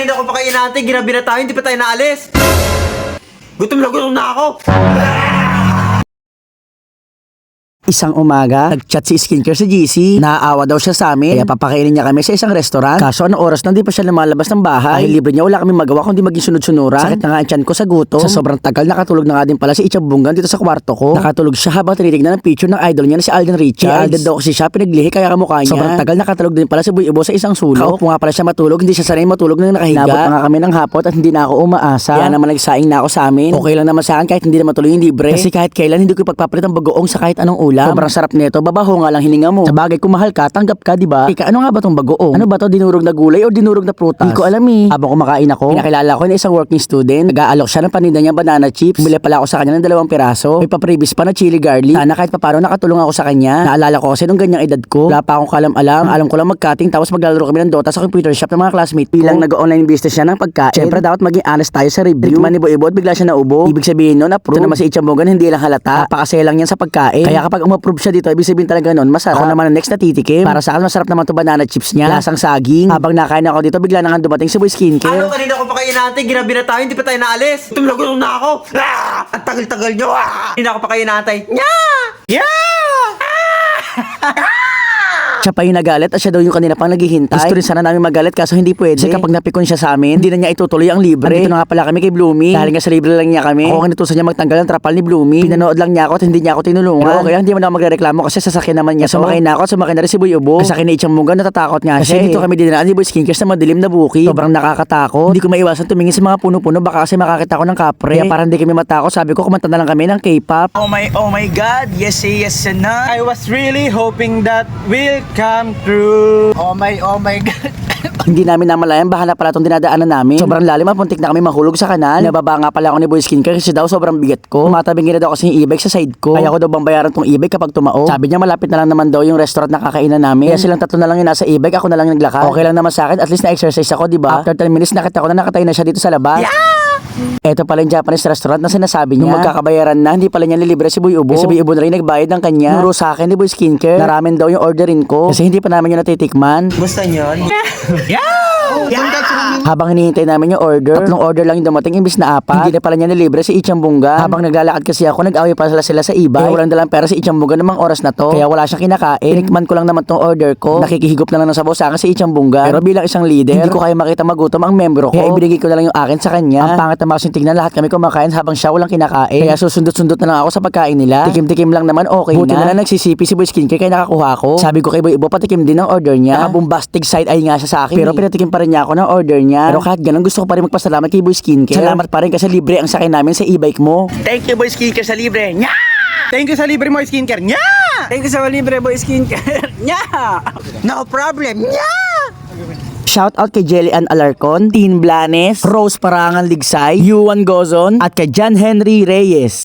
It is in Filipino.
kanina ko pa kayo natin, ginabi na tayo, hindi pa tayo naalis. Gutom na gutom na ako. Isang umaga, nag-chat si Skincare sa GC. Naaawa daw siya sa amin. Kaya papakainin niya kami sa isang restaurant. Kaso anong oras na hindi pa siya lumalabas ng bahay. Dahil libre niya wala kami magawa kundi maging sunod-sunuran. Sakit na nga ang tiyan ko sa gutom. Sa sobrang tagal, nakatulog na nga din pala si Ichabungan dito sa kwarto ko. Nakatulog siya habang tinitignan ng picture ng idol niya na si Alden Richards. Si Alden daw kasi siya pinaglihi kaya kamukha niya. Sobrang tagal nakatulog din pala si Boy Ibo sa isang sulok. Kaupo nga pala siya matulog, hindi siya sanay matulog nang nakahiga. Nabot pa nga kami ng hapot at hindi na ako umaasa. Kaya naman nagsaing na ako sa amin. Okay lang naman sa akin kahit hindi naman tuloy yung libre. Kasi kahit kailan hindi ko ipagpapalit ang bagoong sa kahit anong ulam. Sobrang sarap nito, babaho nga lang hininga mo. Sa bagay kung mahal ka, tanggap ka, di ba? Ika, ano nga ba tong bagoong? Ano ba to, dinurog na gulay o dinurog na prutas? Hindi ko alam eh. Habang kumakain ako, pinakilala ko na isang working student. Nag-aalok siya ng paninda niyang banana chips. Bumili pala ako sa kanya ng dalawang piraso. May paprevis pa na chili garlic. Sana kahit papano nakatulong ako sa kanya. Naalala ko kasi nung ganyang edad ko, wala pa akong kalam-alam. Alam ko lang mag-cutting tapos maglalaro kami ng Dota sa computer shop ng mga classmate. Bilang nag-online business siya ng pagkain. Siyempre dapat maging honest tayo sa review. Tikman ni Boy bigla siya naubo. Ibig sabihin nun, approve. Ito naman si Ichambogan, hindi lang halata. Napakasaya lang yan sa pagkain. Kaya kapag umapprove siya dito, ibig sabihin talaga nun, masarap. Ako naman ang next na titikim. Para sa akin, masarap naman to banana chips niya. Lasang saging. Habang nakain ako dito, bigla na nga dumating si Boy Skincare. Ano kanina ko pa kayo natin, ginabi na tayo, hindi pa tayo naalis. Gutom na na ako. Ah! Ang tagal-tagal nyo. Ah! Kanina ko pa kayo natin. Nya! Yeah! Siya pa yung nagalit at siya daw yung kanina pang naghihintay. Gusto rin sana namin magalit kaso hindi pwede. Kasi kapag napikon siya sa amin, hindi na niya itutuloy ang libre. Andito na nga pala kami kay Bloomy. Dahil nga sa libre lang niya kami. Ako nga natusan niya magtanggal ng trapal ni Bloomy. Pinanood lang niya ako at hindi niya ako tinulungan. Pero okay hindi mo na ako magreklamo kasi sasakyan naman niya. Sumakay na ako sumakay na rin si Boy Ubo. Sa akin na itsang mungga, natatakot nga siya. Kasi dito kami dinaan ni Boy Skincare sa madilim na buki. Sobrang nakakatakot. Hindi ko maiwasan tumingin sa mga puno-puno baka kasi makakita ko ng kapre. Kaya parang hindi kami matakot. Sabi ko kumanta na lang kami ng K-pop. Oh my, oh my God, yes, yes, no. I was really hoping that will come true. Oh my, oh my God. Hindi namin namalayan bahala pala itong dinadaanan namin. Sobrang lalim at puntik na kami mahulog sa kanal. Nababa nga pala ako ni Boy Skincare kasi daw sobrang bigat ko. Tumatabing na daw kasi yung e-bike sa side ko. Kaya ko daw bambayaran tong e-bike kapag tumao. Sabi niya malapit na lang naman daw yung restaurant na kakainan namin. Kaya silang tatlo na lang yung nasa e-bike, ako na lang yung naglakad. Okay lang naman sa akin, at least na-exercise ako, di ba? After 10 minutes nakita ko na nakatay na siya dito sa labas. Ito pala yung Japanese restaurant na sinasabi niya. Nung magkakabayaran na, hindi pala niya nilibre si Boy Ubo. Kasi Boy Ubo na rin nagbayad ng kanya. Nuro sa akin ni Boy Skincare. Na ramen daw yung orderin ko. Kasi hindi pa namin yung natitikman. Gusto nyo? Habang hinihintay namin yung order, tatlong order lang yung dumating imbis na apat. Hindi na pala niya nilibre si Ichambunga. Habang naglalakad kasi ako, nag-away pa sila sila sa iba. Kaya walang dalang pera si Ichambunga namang oras na to. Kaya wala siyang kinakain. Tinikman ko lang naman tong order ko. Nakikihigop na lang ng sabaw sa akin si Ichambunga. Pero bilang isang leader, hindi ko kaya makita magutom ang membro ko. Kaya ibinigay ko na lang yung akin sa kanya. Ang pangit naman kasing tignan lahat kami kumakain habang siya walang kinakain. Kaya susundot-sundot na lang ako sa pagkain nila. Tikim-tikim lang naman okay Buti na. lang nagsisipi si Boy Skincare kaya nakakuha ko. Sabi ko kay Boy Ibo patikim din ang order niya. Nakabombastic side eye nga siya sa akin. Pero pinatikim pa rin niya ako ng order niya. Pero kahit ganun gusto ko pa rin magpasalamat kay Boy Skincare. Salamat pa rin kasi libre ang sakay namin sa e-bike mo. Thank you, boy skincare sa libre. Nya! Thank you sa libre mo, skincare. Nya! Thank you sa libre boy skincare. Nya! No problem. Nya! Shout out kay Jelly Ann Alarcon, Teen Blanes, Rose Parangan Ligsay, Yuan Gozon, at kay John Henry Reyes.